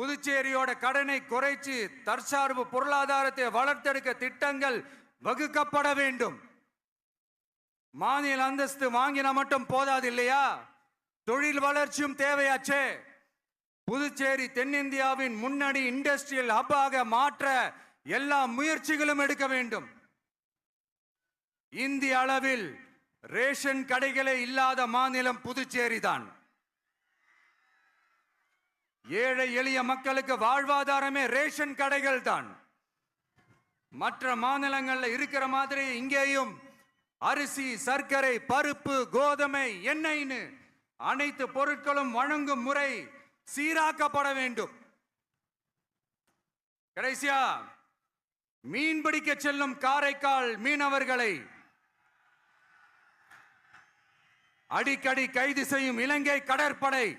புதுச்சேரியோட கடனை குறைச்சு தற்சார்பு பொருளாதாரத்தை வளர்த்தெடுக்க திட்டங்கள் வகுக்கப்பட வேண்டும். மாநில அந்தஸ்து வாங்கினா மட்டும் போதாது இல்லையா? தொழில் வளர்ச்சியும் தேவையாச்சே. புதுச்சேரி தென்னிந்தியாவின் முன்னணி இண்டஸ்ட்ரியல் ஹப்பாக மாற்ற எல்லா முயற்சிகளும் எடுக்க வேண்டும். இந்திய அளவில் ரேஷன் கடைகளே இல்லாத மாநிலம் புதுச்சேரி தான் ஏழை எளிய மக்களுக்கு வாழ்வாதாரமே ரேஷன் கடைகள் தான் மற்ற மாநிலங்களில் இருக்கிற மாதிரி இங்கேயும் அரிசி சர்க்கரை பருப்பு கோதுமை எண்ணெய்னு அனைத்து பொருட்களும் வழங்கும் முறை சீராக்கப்பட வேண்டும். கடைசியா மீன் பிடிக்க செல்லும் காரைக்கால் மீனவர்களை அடிக்கடி கைது செய்யும் இலங்கை கடற்படை